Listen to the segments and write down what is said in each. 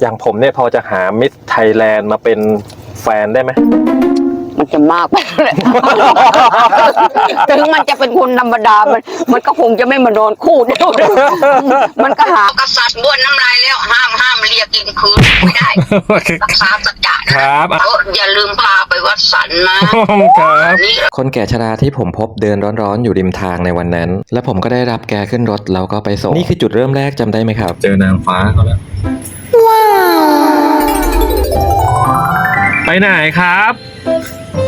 อย่างผมเนี่ยพอจะหามิสไทยแลนด์มาเป็นแฟนได้ไหม มันจะมากไปเลย ถึงมันจะเป็นคนธรรมดา มัน มันก็คงจะไม่มานอนคู่เดียวนะมันก็หากษัตริย์บ้วนน้ำลายแล้วห้ามห้ามเรียกกินคืนไม่ได้รักษาสัจจะนะครับก็อย่าลืมพาไปวัดสันนะครับ นี่ คนแก่ชราที่ผมพบเดินร้อนๆอยู่ริมทางในวันนั้น และผมก็ได้รับแกขึ้นรถแล้วก็ไปส่ง นี่คือจุดเริ่มแรกจำได้ไหมครับ เจอนางฟ้าเขาแล้ว ไปไหนครับ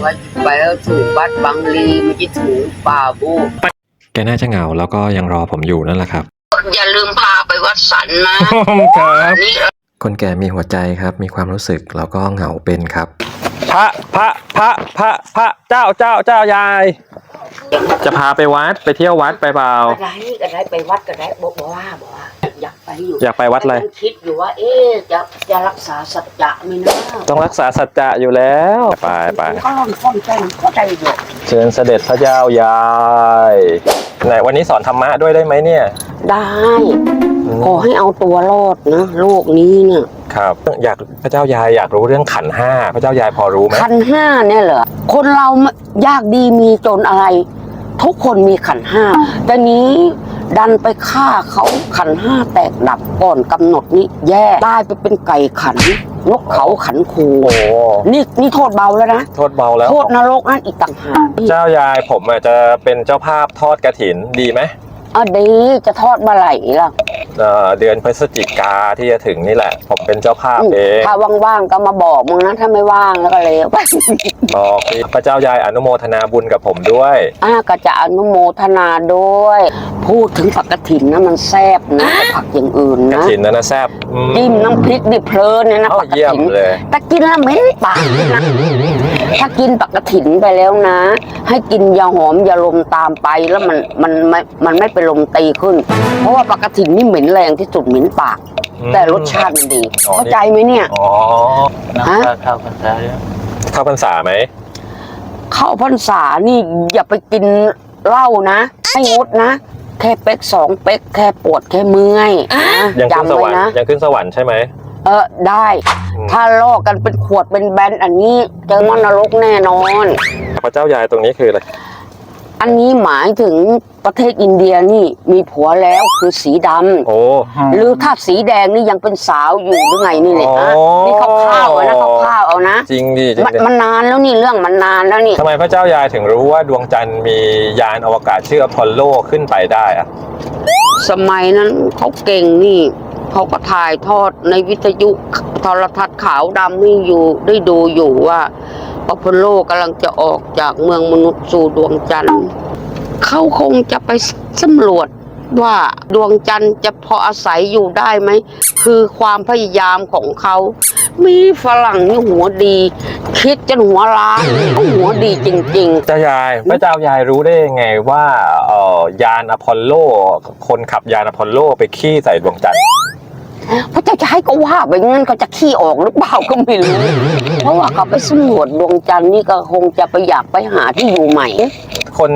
ว่าไปแล้วถึงวัดบางลีมันจะถึงป่าบูแกน่าจะเหงาแล้วก็ยังรอผมอยู่นั่นแหละครับ อย่าลืมพาไปวัดสันนะ ครับ นี่คนแก่มีหัวใจครับ มีความรู้สึกแล้วก็เหงาเป็นครับ พระพระพระพระพระเจ้าเจ้าเจ้ายาย จะพาไปวัดไปเที่ยววัดไปเปล่า ก็ได้ก็ได้ไปวัดก็ได้บอกว่าบอกว่า อยากไปอยู่อยากไปวัดอะไรกำลังคิดอยู่ว่า เอ๊ะจะจะรักษาสัจจะไหมนะต้องรักษาสัจจะอยู่แล้ว ไปไปก็ลองฟ้องใจเข้าใจอยู่เชิญเสด็จพระเจ้ายายไหนวันนี้สอนธรรมะด้วยได้ไหมเนี่ยได้ขอให้เอาตัวรอดนะโลกนี้เนี่ยครับ อยากพระเจ้ายายอยากรู้เรื่องขันธ์ห้าพระเจ้ายายพอรู้ไหมขันห้าเนี่ยเหรอคนเรายากดีมีจนอะไร ทุกคนมีขันห้าแต่นี้ ดันไปฆ่าเขาขันห้าแตกดับก่อนกำหนดนี้แย่ได้ไปเป็นไก่ขัน นกเขาขันคูโอ้นี่นี่โทษเบาแล้วนะโทษเบาแล้ว โทษนรกนั่นอีกต่างหากเจ้ายายผมอาจจะเป็นเจ้าภาพทอดกระถินดีไหมอะดีจะทอดเมื่อไหร่ล่ะ เอ่อเดือนพฤศจิกาที่จะถึงนี่แหละ ผมเป็นเจ้าภาพเองถ้าว่างๆก็มาบอกมึงนะถ้าไม่ว่างแล้วก็เลยบอกที่พระเจ้ายายอนุโมทนาบุญกับผมด้วยอ่าก็จะอนุโมทนาด้วย พูดถึงผักกระถินนะมันแซ่บนะแต่ผักอย่างอื่นกระนะถินนะนะแซบอืม จิ้มน้ำพริกดิเพลินเนี่ยนะอ้าวผักกระเยี่ยมถินเลย แต่กินแล้วเหม็นปากเลยนะ ถ้ากินผักกระถินไปแล้วนะ ให้กินยาหอมยาลมตามไปแล้วมันมันไม่มันไม่เป็นลมตีขึ้น เพราะว่าผักกระถินนี่เหม็นแรงที่สุดเหม็นปาก แต่รสชาติมันดี อ๋อ เข้าใจไหมเนี่ย อ๋อฮะเข้าพรรษาไหมเข้าพรรษานี่อย่าไปกินเหล้านะให้งดนะ แค่เป๊กสองเป๊กแค่ปวดแค่เมื่อยนะยังขึ้นสจำวรไว้รค์นะยังขึ้นสวรรค์ใช่ไหม เออได้อืมถ้าลอกกันเป็นขวดเป็นแบนอันนี้ เจอมันนรกแน่นอน พระเจ้ายายตรงนี้คืออะไร อันนี้หมายถึงประเทศอินเดียนี่มีผัวแล้วคือสีดำโอ้หรือถ้าสีแดงนี่ยังเป็นสาวอยู่หรือไงนี่เนี่ยนะอ๋อ นี่เขาข้าวๆเอานะเขาข้าวๆเอานะจริงดิจริงมันดิมันนานแล้วนี่เรื่องมันนานแล้วนี่ ทำไมพระเจ้ายายถึงรู้ว่าดวงจันทร์มียานอวกาศชื่ออพอลโลขึ้นไปได้อะสมัยนั้นเขาเก่งนี่ เขาก็ถ่ายทอดในวิทยุโทรทัศน์ขาวดำนี่อยู่ได้ดูอยู่ว่าอพอลโลกำลังจะออกจากเมืองมนุษย์สู่ดวงจันทร์เขาคงจะไปสำรวจว่าดวงจันทร์จะพออาศัยอยู่ได้ไหม คือความพยายามของเขา มีฝรั่งนี่หัวดี คิดจนหัวล้านเขาหัวดีจริงๆ เจ้ายายพระเจ้ายายรู้ได้ยังไงว่าเอ่อยานอพอลโล คนขับยานอพอลโลไปขี้ใส่ดวงจันทร์ พระเจ้าจะให้ก็ว่าไปงั้นเขาจะขี้ออกหรือเปล่าก็ไม่รู้ เพราะว่าเขาไปสำรวจดวงจันทร์นี่ก็คงจะไปอยากไปหาที่อยู่ใหม่ คน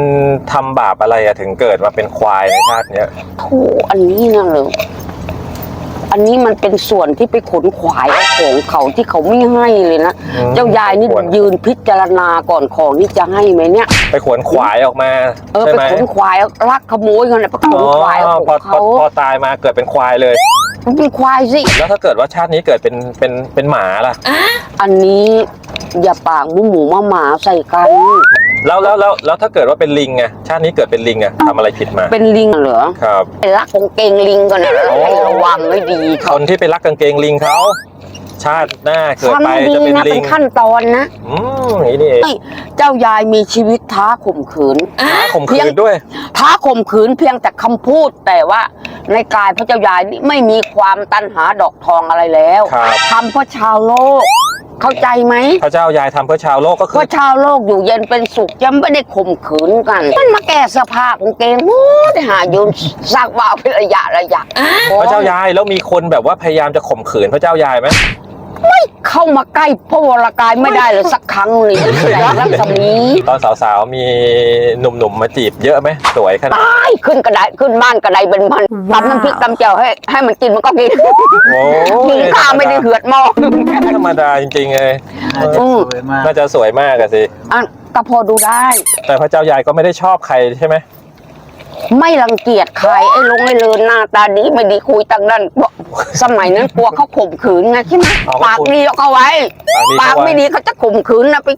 ทำบาปอะไรอะถึงเกิดมาเป็นควายในชาติเนี้ยโธ่อันนี้นะเหรออันนี้มันเป็นส่วนที่ไปขนขวายเอาของเขาที่เขาไม่ให้เลยนะอืมเจ้ายายนี่ควรยืนพิจารณาก่อนของนี่จะให้ไหมเนี่ย ไปขวนขวายออกมาเออใช่ไปไหมขนควายลักขโมยกันนะไปขอ๋นอควายเอาพขอองพอเขาพอตายมาเกิดเป็นควายเลย มันเป็นควายสิ แล้วถ้าเกิดว่าชาตินี้เกิดเป็นเป็นเป็นหมาล่ะ อันนี้อย่าปากหมูหมูมาหมาใส่กัน แล้วแล้วแล้วแล้วถ้าเกิดว่าเป็นลิงไงชาตินี้เกิดเป็นลิงอะทำอะไรผิดมาเป็นลิงเหรอครับไปลักของเกงลิงก่อนนะโอ้ให้ระวังไม่ดีคเขานที่ไปรักกางเกงลิงเขาชาติหน้าเกิดฟังไปให้ดีจะเป็นนะลิเป็งนขั้นตอนนะอืมอย่างนี้นี่เองเอ้ยเจ้ายายมีชีวิตท้าข่มขืน ท้าข่มขืนด้วย ท้าข่มขืนเพียงแต่คำพูดแต่ว่า ในกายพระเจ้ายายนี่ไม่มีความตันหาดอกทองอะไรแล้วครับ ทำเพื่อชาวโลก เข้าใจไหมพระเจ้ายายทำเพื่อชาวโลกก็คืเพื่ออชาวโลกอยู่เย็นเป็นสุขยังไม่ได้ข่มขืนกัน มันมาแก้เสื้อผ้าของเกงโอ้ได้หายืนสักว่าเป็นระยะระยะพระเจ้ายายแล้วมีคนแบบว่าพยายามจะข่มขืนพระเจ้ายายไหม ยเข้ามาใกล้พระวรากายไม่ได้เลยสักครั้งเลยแสงรัศมีตอนสาวๆมีหนุ่มๆมาจีบเยอะไหมสวยขนาดตายขึ้นกระไดขึ้นบ้านกระไดเป็นพันตำน้ำพริกตำแจ่วให้ให้มันกินมันก็กินโอ้กินข้าวไม่ได้เหือดหม้อไม่ธรรมดาจริงๆเลยอืมสวยมากน่าจะสวยมากอะสิอะก็พอดูได้ แต่พระเจ้ายายก็ไม่ได้ชอบใครใช่ไหม ไม่รังเกียจใครไอ้ลงไอ้เลินหน้าตาดีไม่ดีคุยตั้งนั้นสมัยนั้นกลัวเขาข่มขืนไงใช่ไหมปากดีเอาไว้ ปากไม่ดีเขาจะข่มขืนนะไป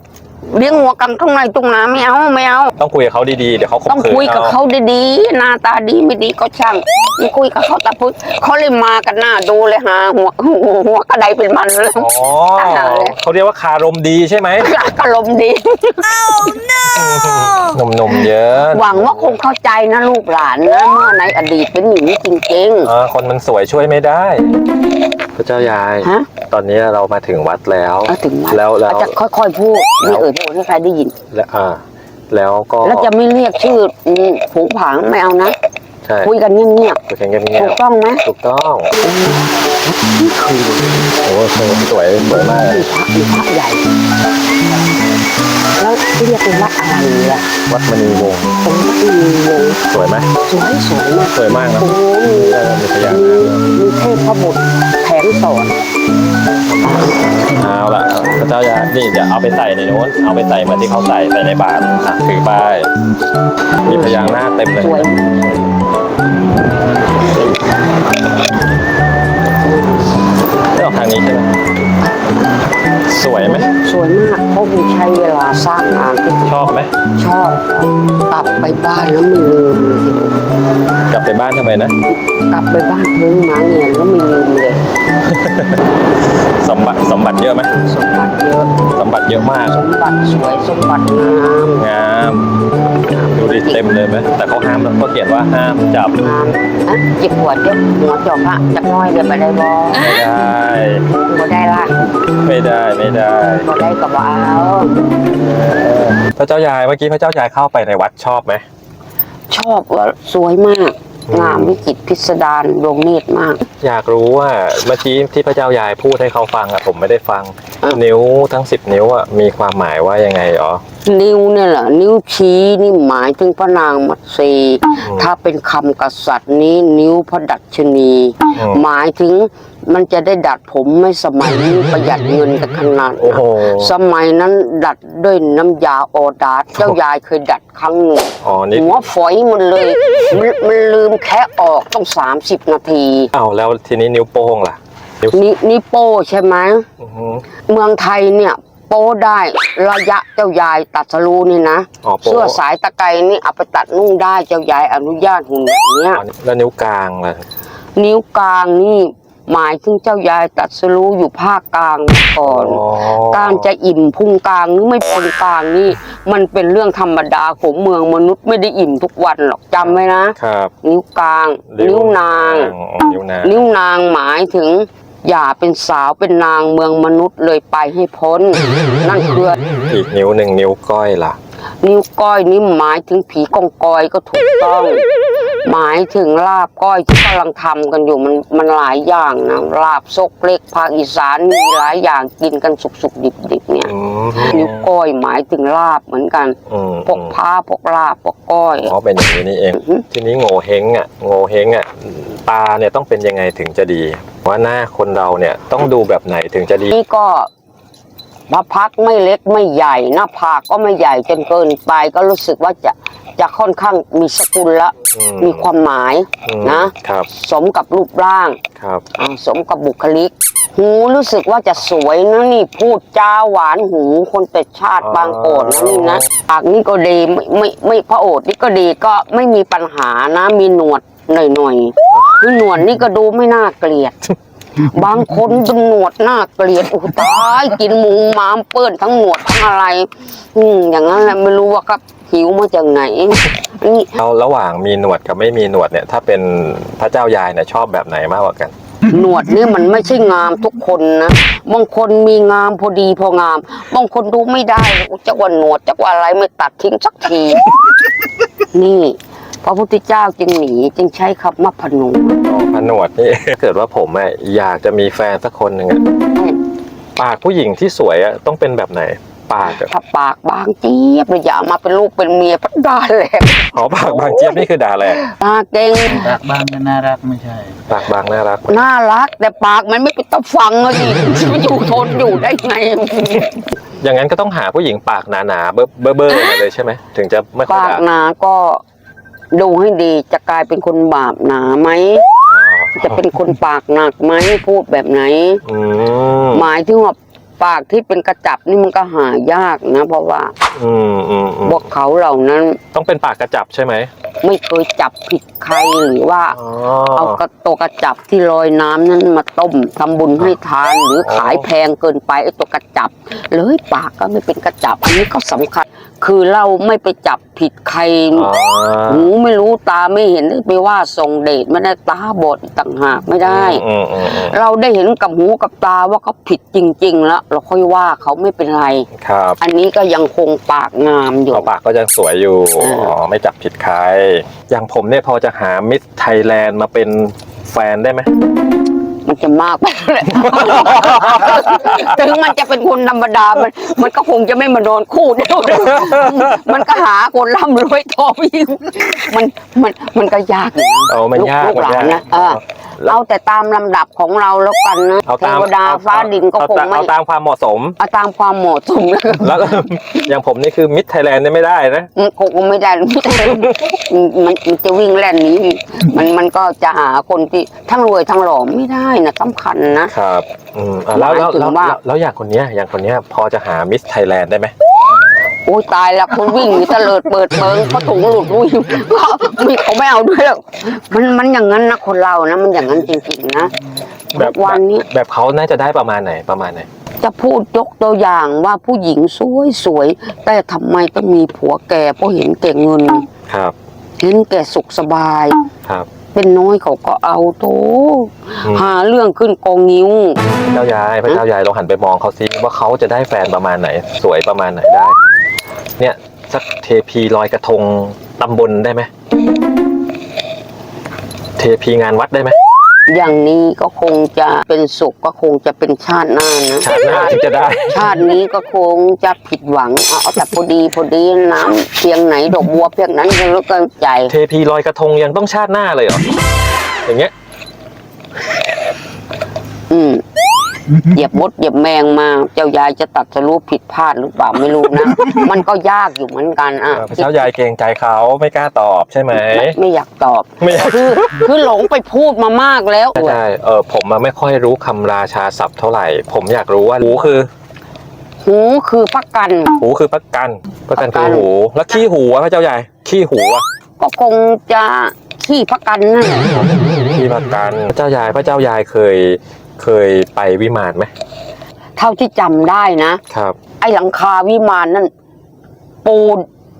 เลี้ยงงัวกันข้างในตรงน้ำไม่เอาไม่เอา ต้องคุยกับเขาดีๆ เดี๋ยวเขาข่ต้อมงขืนคุยกับเขาดีๆหน้าตาดีไม่ดีก็ช่างไม่คุยกับเขาแต่พูดเขาเลยมากันหน้าดูเลยหาหัวหัวหัวกระไดเป็นมันเลย อ๋อขนาดเลยเขาเรียกว่าคารมดีใช่ไหมกระลมดี หนุ่มๆเยอะหวังว่าคงเข้าใจนะลูกหลานนะเมื่อในอดีตเป็นอย่างนี้จริงเออคนมันสวยช่วยไม่ได้ พระเจ้ายายๆฮะ ตอนนี้เรามาถึงวัดแล้ว เอาถึงวัดแล้วแล้ว อาจจะค่อยๆพูดไม่เอ่ยพูดให้ใครได้ยิน แล้วอ่า แล้วก็แล้วจะไม่เรียกชื่ออืมผูงผางไม่เอานะ ใช่คุยกันเงียบคุยกันเงีๆยถูบกต้องไหมๆถูกต้องโอ้โหสวยสวยสวยมากมีพระมีพระใหญ่ แล้วเรียกเป็นวัดอะไรล่ะวัดมณีวงศ์ตรงวัดมีวงสวยไหมสวยสวยมากสวยมากนะโอ้โหมีเออมีพยานมีมีเทพบุตร แถมสอนเอาละพระเจ้ายายนี่เดี๋ยวเอาไปใส่ในโน้น เอาไปใส่เหมือนที่เขาใส่ใส่ในบาตรอะถือไปมีพยางหน้าคเต็มเลยสวยไม่ออกทางนี้ใช่ไหม สวยไหม สวยมากเพราะมีใช้เวลาสร้างงานที่ชอบไหม ชอบกลับไปบ้านแล้วไม่ลืมเลยกลับไปบ้านทำไมนะ กลับไปบ้านพึ่งหมาเงียนแล้วไม่ลืมเลย สมบัติสมบัติเยอะไหม สมบัติเยอะ สมบัติเยอะมาก สมบัติสวยสมบัติงามงามดูดิเต็มเลยไหมแต่เขาห้ามเขาเขียนว่าห้ามจับงามอะจิบหัวเดี๋ยวหัวจอบอะจักน้อยเดี๋ยวไปได้บ่ไม่ได้ บ่ได้ละไม่ได้ไม่ได้บ่ได้ก็บ่เอาพระเจ้ายายเมื่อกี้พระเจ้ายายเข้าไปในวัดชอบไหมชอบว่าสวยมากอืมงามวิจิตรพิสดารดวงเนตรมาก อยากรู้ว่าเมื่อกี้ที่พระเจ้ายายพูดให้เขาฟังอะผมไม่ได้ฟังอะนิ้วทั้งสิบนิ้วอะมีความหมายว่ายังไงอ๋อ นิ้วเนี่ยแหละนิ้วชี้นี่หมายถึงพระนางมัตสีอืมถ้าเป็นคำกษัตริย์นี้นิ้วพระดัชนีอืมหมายถึงมันจะได้ดัดผมไม่สมัยนี้ประหยัดเงินกันขนาดโอ้นั้นโหสมัยนั้นดัดด้วยน้ำยาโอดาสเจ้ายายเคยดัดครั้งหนึ่งอ๋อนี่หัวฝอยมันเลยมันมันลืมแค่ออกต้องสามสิบนาทีอ้าวแล้วทีนี้นิ้วโป้งล่ะนิ้วนี่นี่โป้ใช่ไหมอื้อหือเมืองไทยเนี่ย โป้ได้ระยะเจ้ายายตัดสรูนี่นะอ๋อโป้เสื้อสายตะไคร้นี่เอาไปตัดนุ่งได้เจ้ายายอนุญาตหุ่นแบบเนี้ยอ๋อแล้วนิ้วกลางล่ะนิ้วกลางนี่หมายถึงเจ้ายายตัดสรูอยู่ภาคกลางก่อนอ๋อการจะอิ่มพุงกลางหรือไม่พุงกลางนี่ มันเป็นเรื่องธรรมดาของเมืองมนุษย์ไม่ได้อิ่มทุกวันหรอกจำไว้นะ ครับนิ้วกลาง นิ้วนาง อ๋อนิ้วนาง นิ้วนางหมายถึง อย่าเป็นสาวเป็นนางเมืองมนุษย์เลยไปให้พ้น นั่นคืออีกนิ้วหนึ่งนิ้วก้อยล่ะ นิ้วก้อยนี่หมายถึงผีกองกอยก็ถูกต้อง หมายถึงลาบก้อยที่กำลังทำกันอยู่มันมันหลายอย่างนะลาบซกเล็กภาคอีสานมีหลายอย่างกินกันสุกๆดิบๆเนี่ยอืมนิ้วก้อยหมายถึงลาบเหมือนกันอืมพวกผ้าพวกลาบพวกก้อยอ๋อเป็นอย่างนี้นี่เองอือฮึทีนี้โง่เฮงอะโง่เฮงอะตาเนี่ยต้องเป็นยังไงถึงจะดี ว่าหน้าคนเราเนี่ยต้องดูแบบไหนถึงจะดีนี่ก็พระพักตร์ไม่เล็กไม่ใหญ่หน้าผากก็ไม่ใหญ่จนเกินไปก็รู้สึกว่าจะ จะค่อนข้างมีสกุลละ อืมมีความหมายอืมนะ ครับ สมกับรูปร่างครับ อ่าสมกับบุคลิก หูรู้สึกว่าจะสวยนะนี่พูดจาหวานหูคนเป็ดชาติบางโกดนะนี่นะปากนี่ก็ดีไม่ไม่ไม่พระโอษฐ์นี่ก็ดีก็ไม่มีปัญหานะ มีหนวดหน่อยๆคือหนวดนี่ก็ดูไม่น่าเกลียด บางคนเป็นหนวดน่าเกลียดโอ้ตายกินหมูหมามเปิ้นทั้งหนวดทั้งอะไร อืมอย่างนั้นแหละไม่รู้ว่าครับ หิวมาจากไหนนี่เราระหว่างมีหนวดกับไม่มีหนวดเนี่ย ถ้าเป็นพระเจ้ายายเนี่ยชอบแบบไหนมากกว่ากัน หนวดนี่มันไม่ใช่งามทุกคนนะบางคนมีงามพอดีพองามบางคนดูไม่ได้จะว่าหนวดจะว่าอะไรไม่ตัดทิ้งสักที นี่พระพุทธเจ้าจึงหนีจึงใช้คำว่าพนมอ๋อพระหนวดนี่ถ้าเกิดว่าผมอะอยากจะมีแฟนสักคนหนึ่งอะปากผู้หญิงที่สวยอะต้องเป็นแบบไหน ปากอะถ้าปากบางเจี๊ยบเลยอย่าเอามาเป็นลูกเป็นเมียพัดได้แหละอ๋อปากบางเจี๊ยบนี่คือด่าแหละตาเก่งปากบางก็น่ารักไม่ใช่ ปากบางน่ารัก น่ารัก แต่ปากมันไม่เป็นตะฟังเลยจะมาอยู่ทนอยู่ได้ไง อย่างนั้นก็ต้องหาผู้หญิงปากหนาๆเบ้อเบ้อเบ้อมาเลยใช่ไหมถึงจะไม่ค่อยปากด่าหนาก็ดูให้ดีจะกลายเป็นคนบาปหนาไหมอ๋อจะเป็นคนปากหนักไหมพูดแบบไหน อืมหมายถึงว่า ปากที่เป็นกระจับนี่มันก็หายากนะ เพราะว่าอืมอืมอืมพวกเขาเหล่านั้นต้องเป็นปากกระจับใช่ไหม ไม่เคยจับผิดใครหรือว่า อ๋อ เอากระตัวกระจับที่ลอยน้ำนั้นมาต้มทำบุญให้ทานหรือขายแพงเกินไปไอ้ตัวกระจับ เลยปากก็ไม่เป็นกระจับอันนี้ก็สำคัญ คือเราไม่ไปจับผิดใคร อ๋อหูไม่รู้ตาไม่เห็นไปว่าส่งเดชไม่ได้ตาบอดอีกต่างหากไม่ได้ อืมอืมอืมเราได้เห็นกับหูกับตาว่าเขาผิดจริง ๆ แล้ว เราค่อยว่าเขาไม่เป็นไร ครับอันนี้ก็ยังคงปากงามอยู่ เอาปากก็ยังสวยอยู่อ่าอ๋อ ไม่จับผิดใครอย่างผมเนี่ยพอจะหามิสไทยแลนด์มาเป็นแฟนได้ไหม มันจะมากไปแล้วแหละถึงมันจะเป็นคนธรรมดา มัน มันก็คงจะไม่มานอนคู่เดียวนะมันก็หาคนร่ำรวยทองยิ่งมัน มัน มันก็ยากอยู่นะเอามันยากลูกหลานมันยากนะเออ เอาแต่ตามลำดับของเราแล้วกันนะเอาเทตามวดาเอฟ้าดินก็เอาคงตามไม่เอาตามความเหมาะสม เอาตามความเหมาะสมแล้วกันแล้ว อย่างผมนี่คือมิสไทยแลนด์เนี่ยไม่ได้นะ มันคงไม่ได้มันมันจะวิ่งแล่นหนี้ มันมันก็จะหาคนที่ทั้งรวยทั้งหล่อไม่ได้นะสำคัญนะ ครับ อืมอะแล้วแล้วหมายถึงแล้วว่า แล้วแล้วอย่างคนเนี้ยอย่างคนเนี้ยพอจะหามิสไทยแลนด์ได้ไหมโอ้ยตายแล้วคนวิ่งอยู่เตลิดเปิดเปิงเขาถุงหลุดลุยมีเขาไม่เอาด้วยหรอกมันมันอย่างนั้นนะคนเรานะมันอย่างนั้นจริงๆนะแบบวันนี้แบบเขาน่าจะได้ประมาณไหนประมาณไหนจะพูดยกตัวอย่างว่าผู้หญิงสวยสวยๆแต่ทำไมต้องมีผัวแก่เพราะเห็นแก่เงินครับ เห็นแก่สุขสบายครับ เป็นน้อยเขาก็เอาโตอืมหาเรื่องขึ้นกองนิ้วเจ้ายายพระเจ้ายายลองหันไปมองเขาซิว่าเขาจะได้แฟนประมาณไหน สวยประมาณไหนได้ เนี่ยสักเทพีลอยกระทงตำบลได้ไหมเทพีงานวัดได้ไหมอย่างนี้ก็คงจะเป็นสุขก็คงจะเป็นชาติหน้านะชาติหน้าที่จะได้ ชาตินี้ก็คงจะผิดหวังเอาเอาแต่พอดีพอดีน้ำเพียงไหนดอกบัวเพียงนั้นยังเหลือเกินใจ เทพีลอยกระทงยังต้องชาติหน้าเลยเหรออย่างเงี้ยอืม เหยียบมดเหยียบแมงมา เจ้ายายจะตัดสรู้ผิดพลาดหรือเปล่าไม่รู้นะ มันก็ยากอยู่เหมือนกันอะพระเจ้ายายเกรงใจเขาไม่กล้าตอบใช่ไหมไม่ไม่อยากตอบไม่อยากคือคือหลงไปพูดมามากแล้วใช่เออผมมาไม่ค่อยรู้คำราชาศัพท์เท่าไหร่ ผมอยากรู้ว่าหูคือหูคือพักกัน หูคือประกันประกันประกัคือนหู แล้วขี้หูอะพระเจ้าใหญ่ขี้หูอะก็คงจะขี้พักกันนั่นแหละขี้ประกันพระเจ้ายายพระเจ้ายายเคย เคยไปวิมานไหมเท่าที่จำได้นะ ครับ ไอ้หลังคาวิมานนั่นปู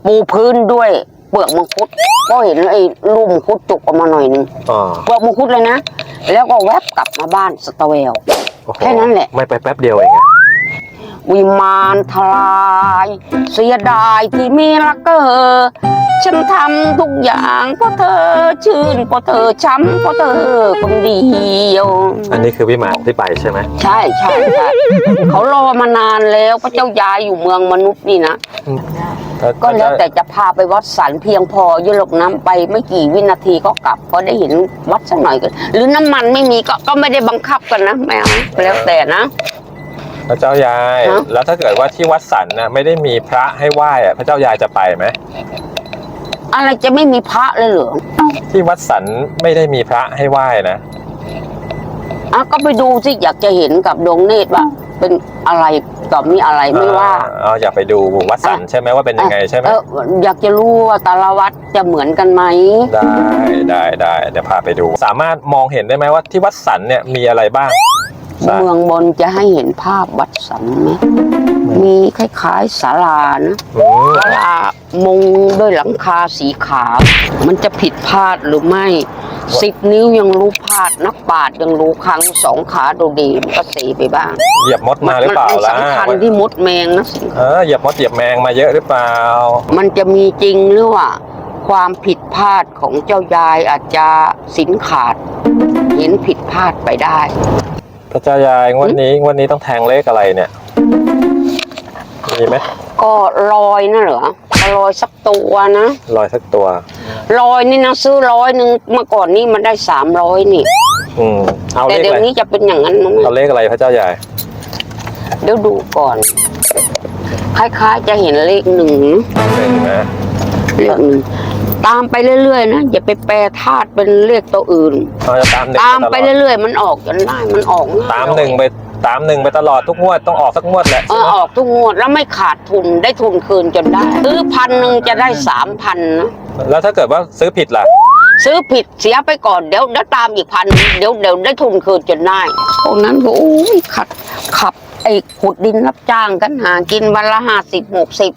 ปูพื้นด้วย เปลือกมังคุด ก็เห็นไอ้ลูกมังคุดจุกออกมาหน่อยนึงอ๋อเปลือกมังคุดเลยนะ แล้วก็แวบกลับมาบ้านสตาเวล โอ้โแค่นั้นแหละ ไม่ไปแป๊บเดียวเองอะวิมานทลาย เสียดายที่มีรักเกอ ฉันทำทุกอย่างเพราะเธอชื่นเพราะเธอช้ำเพราะเธอคนเดียวอันนี้คือวิมานที่ไปใช่ไหมใช่ใช่ใช่เขารอมานานแล้วพระเจ้ายายอยู่เมืองมนุษย์นี่นะก็แล้วแต่จะพาไปวัดสันเพียงพอยุลกน้ำไปไม่กี่วินาทีก็กลับก็ได้เห็นวัดสักหน่อยกันหรือน้ำมันไม่มีก็ก็ไม่ได้บังคับกันนะไม่เอาแล้วแต่นะพระเจ้ายายฮะแล้วถ้าเกิดว่าที่วัดสันน่ะไม่ได้มีพระให้ไหว้อะพระเจ้ายายจะไปไหม อะไรจะไม่มีพระเลยเหรอที่วัดสันไม่ได้มีพระให้ไหว้นะอะก็ไปดูสิอยากจะเห็นกับดวงเนตรว่าเป็นอะไรต่อมีอะไรไม่ว่าเอออยากไปดูวัดสันใช่ไหมว่าเป็นยังไงใช่ไหมเอออยากจะรู้ว่าแต่ละวัดจะเหมือนกันไหมได้ได้ได้เดี๋ยวพาไปดู สามารถมองเห็นได้ไหมว่าที่วัดสันเนี่ยมีอะไรบ้าง ใช่เมืองบนจะให้เห็นภาพวัดสันไหมมีคล้ายๆศาลานะอืมศาลามุงด้วยหลังคาสีขาวมันจะผิดพลาดหรือไม่สิบนิ้วยังรู้พลาดนักปราดยังรู้ครั้งสองขาโดดีมันก็เสีไปบ้างเหยียบมดมาหรือเปล่ามันล่ะสำคัญที่มดแมงนะสิเออเหยียบมดเหยียบแมงมาเยอะหรือเปล่า มันจะมีจริงหรือว่า ความผิดพลาดของเจ้ายายอาจจะสินขาด เห็นผิดพลาดไปได้ พระเจ้ายายงวดนี้งวดนี้ต้องแทงเลขอะไรเนี่ย มีไหมก็ลอยน่ะเหรอก็ลอยสักตัวนะลอยสักตัวลอยนี่นะซื้อร้อยหนึ่งเมื่อก่อนนี่มันได้สามร้อยนี่ อืมเอาแต่เลขเดี๋ยอะวไรนี้จะเป็นอย่างนั้นมั้งเอาเลขอะไรพระเจ้ายายเดี๋ยวดูก่อน คล้ายๆจะเห็นเลขหนึ่งนะหนึ่งนะเลขหนึ่ง ตามไปเรื่อยๆนะอย่าไปแปรธาตุเป็นเลขตัวอื่น เราจะตามหนึ่งตามไปตลอดเรื่อยๆ มันออกจนได้มันออกง่ยตามหนึ่งไปตามหนึ่งไปตลอดทุกงวดต้องออกสักงวดแหละเออออกทุกงวดแล้วไม่ขาดทุนได้ทุนคืนจนได้ซื้อพันหนึ่งจะได้สามพันนะแล้วถ้าเกิดว่าซื้อผิดล่ะ ซื้อผิดเสียไปก่อนเดี๋ยวเดี๋ยวตามอีกพันเดี๋ยวเดี๋ยวได้ทุนคืนจนได้พวกนั้นก็โอ้ยขัดขับไอ้ขุดดินรับจ้างกันหากินวันละห้าสิบหกสิบ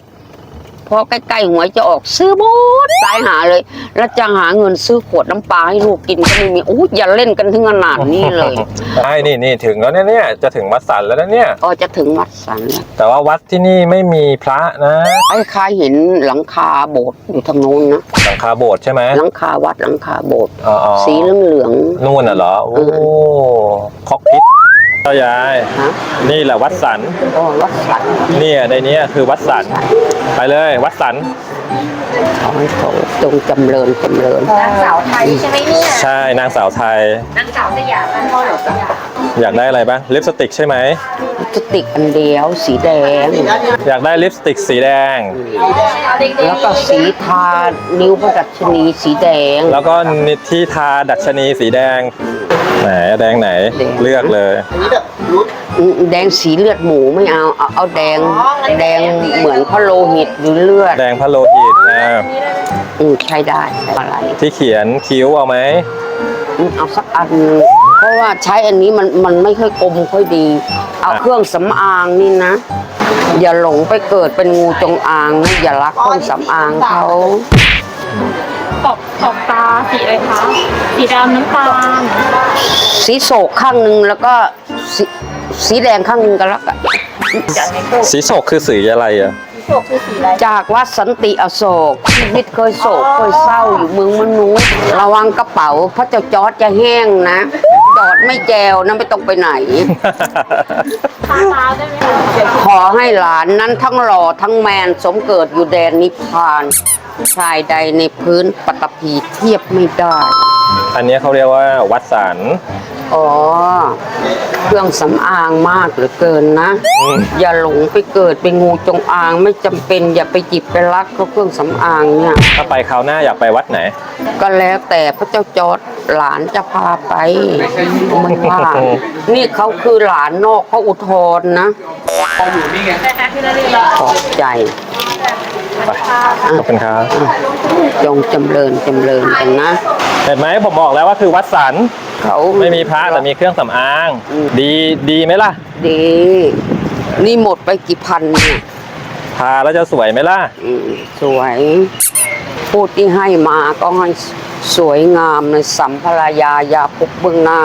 พอใกล้ๆหวยจะออกซื้อหมดตายหาเลย แล้วจะหาเงินซื้อขวดน้ำปลาให้ลูกกินก็ไม่มีโอ้ยอย่าเล่นกันถึงขนาดนี้เลยใช่นี่นี่ถึงแล้วเนี่ยเนี่ยจะถึงวัดสันแล้วนะเนี่ยก็จะถึงวัดสันแล้วแต่ว่าวัดที่นี่ไม่มีพระนะไอ้คายเห็นหลังคาโบสถ์อยู่ทางโน้นนะหลังคาโบสถ์ใช่ไหมหลังคาวัดหลังคาโบสถ์อ๋ออ๋อสีเหลืองนู่นน่ะเหรอโอ้คอกพิษ เจ้ายายๆฮะนี่แหละวัดสันก็วัดสันเนี่ยในเนี้ยคือวัดสัน ไปเลยวัดสัน ขอให้เขาจงจำเริญจำเริญนางสาวไทยใช่ไหมเนี่ยใช่นางสาวไทย นางสาวสยามนางพ่อหรอสยามอยากได้อะไรบ้างลิปสติกใช่ไหมลิป สติกอันเดียวสีแดง อยากได้ลิปสติกสีแดง แล้วก็สีทานิ้วพระดัชนีสีแดง แล้วก็นิที่ทาดัชนีสีแดง ไหนแดงไหนแดงเลือกเลยอืมแดงสีเลือดหมูไม่เอาเอาเอาแดงแดงเหมือนพระโลหิตหรือเลือด แดงพะโลหิตนะอืมใช้ได้อะไรที่เขียนคิ้วเอาไหมอืม เอาสักอัน เพราะว่าใช้อันนี้มันมันไม่ค่อยกลมค่อยดี เอาเครื่องสำอางนี่นะ อย่าหลงไปเกิดเป็นงูจงอางนะอย่ารักเครื่องสำอางเขาขอบขอบตาสีอะไรคะ สีดำน้ำตาล สีโศกข้างหนึ่งแล้วก็สีสีแดงข้างหนึ่งก็แล้วกัน สีโศกคือสีอะไรอะ โศกคือสีอะไร จากวัดสันติอโศกชีวิตเคยโศกเคยเศร้าอยู่เมืองมนุษย์ ระวังกระเป๋าพระเจ้าจอร์ดจะแห้งนะ จอดไม่แจวนะไม่ต้องไปไหน ตาตาได้ไหมคะขอให้หลานนั้นทั้งหล่อทั้งแมนสมเกิดอยู่แดนนิพพานชายใดในพื้นปฐพีเทียบไม่ได้ อันเนี้ยเขาเรียกว่าวัดสัน อ๋อ เครื่องสำอางมากเหลือเกินนะอืมอย่าหลงไปเกิดเป็นงูจงอางไม่จำเป็นอย่าไปจิบไปรักเพราะเครื่องสำอางเนี่ย ถ้าไปคราวหน้าอยากไปวัดไหน ก็แล้วแต่พระเจ้าจอร์ดหลานจะพาไปไม่ว่านี่เขาคือหลานนอกเขาอุทธรณ์นะขอบใจไปขอบคุณครับ จงจำเริญจำเริญกันนะ เห็นไหมผมบอกแล้วว่าคือวัดสัน เขาไม่มีพระแต่มีเครื่องสำอางดีดีไหมล่ะ ดี นี่หมดไปกี่พันเนี่ยทาแล้วจะสวยไหมล่ะ อืมสวย พูดที่ให้มาก็ให้สวยงามในสัมภรายายาพกเบื้องหน้า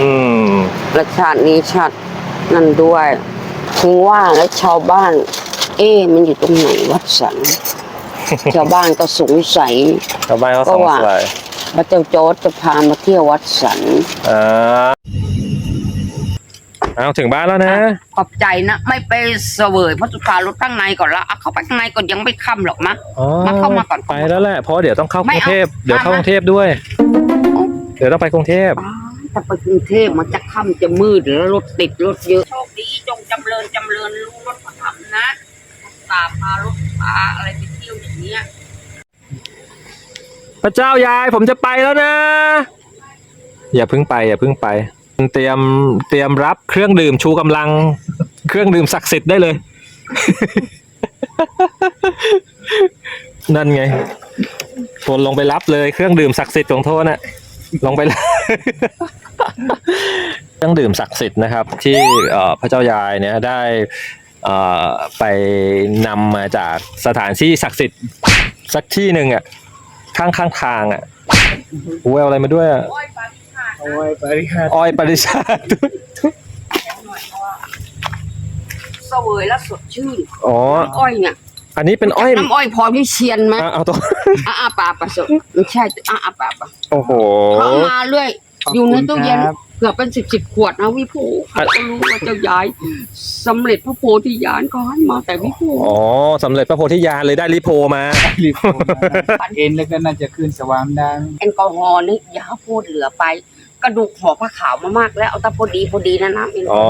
อืม และชาตินี้ชาตินั่นด้วยถึงว่าแล้วชาวบ้าน เอ๊ะมันอยู่ตรงไหนวัดสันชาวบ้านก็สงสัย ชาวบ้านเขาสงสัย พระเจ้าโจ๊ตจะพามาเที่ยววัดสันอ่าเอาถึงบ้านแล้วนะ ขอบใจนะ ไม่ไปเสวยพระสุธารถข้างในก่อนละเอาเข้าไปข้างในก่อนยังไม่ค่ำหรอกมะอ๋อมาเข้ามาก่อน ไปแล้วแหละเพราะเดี๋ยวต้องเข้ากไม่รุงเอาเทพเดี๋ยวเข้ากมารุงเทพด้วย เดี๋ยวต้องไปกรุงเทพถ้าไปกรุงเทพมันจะค่ำจะมืดแล้วรถติดรถเยอะโชคดีจงจำเริญจำเริญรู้รถพระธรรมนะตาพารถพาอะไรไปเที่ยวอย่างเนี้ย พระเจ้ายายผมจะไปแล้วนะ อย่าเพิ่งไปอย่าเพิ่งไป เตรียมเตรียมรับเครื่องดื่มชูกำลัง เครื่องดื่มศักดิ์สิทธิ์ได้เลย นั่นไงโทนลงไปรับเลยเครื่องดื่มศักดิ์สิทธิ์ของโทนน่ะลงไปเลยเครื่องดื่มศักดิ์สิทธิ์นะครับ ที่พระเจ้ายายเนี่ยได้ไปนำมาจากสถานที่ศักดิ์สิทธิ์สักที่หนึ่งอะ ข้างข้างทางอะแววอะไรมาด้วยอะโอ้ยปริหาร อ้อยปริชาติเสวยแล้วสดชื่นอ๋อน้ำอ้อยเนี่ยอันนี้เป็นอ้อยน้ำอ้อยพอที่เชียนไหมอะเอาตัวอะอะปาปะสดไม่ใช่อะอะปาปะโอ้โห เขามาเรื่อย อยู่ในตู้เย็นครับ เกือบเป็นสิบสิบขวดนะวิภูเขาก็รู้ว่าเจ้ายายสำเร็จพระโพธิญาณก็ให้มาแต่วิภูอ๋อสำเร็จพระโพธิญาณเลยได้ลิโพมา รีบโทรมาเห็นแล้วก็น่าจะขึ้นสว่างได้ แอลกอฮอล์นี่อย่าพูดเหลือไป กระดูกห่อผ้าขาวมามากแล้วเอาแต่พอดีพอดีนะน้ำเองอ๋อ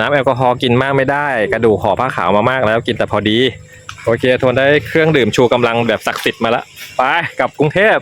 น้ำแอลกอฮอล์กินมากไม่ได้ กระดูกห่อผ้าขาวมามากแล้วกินแต่พอดี โอเคทนได้เครื่องดื่มชูกำลังแบบศักดิ์สิทธิ์มาละ ไปกลับกรุงเทพ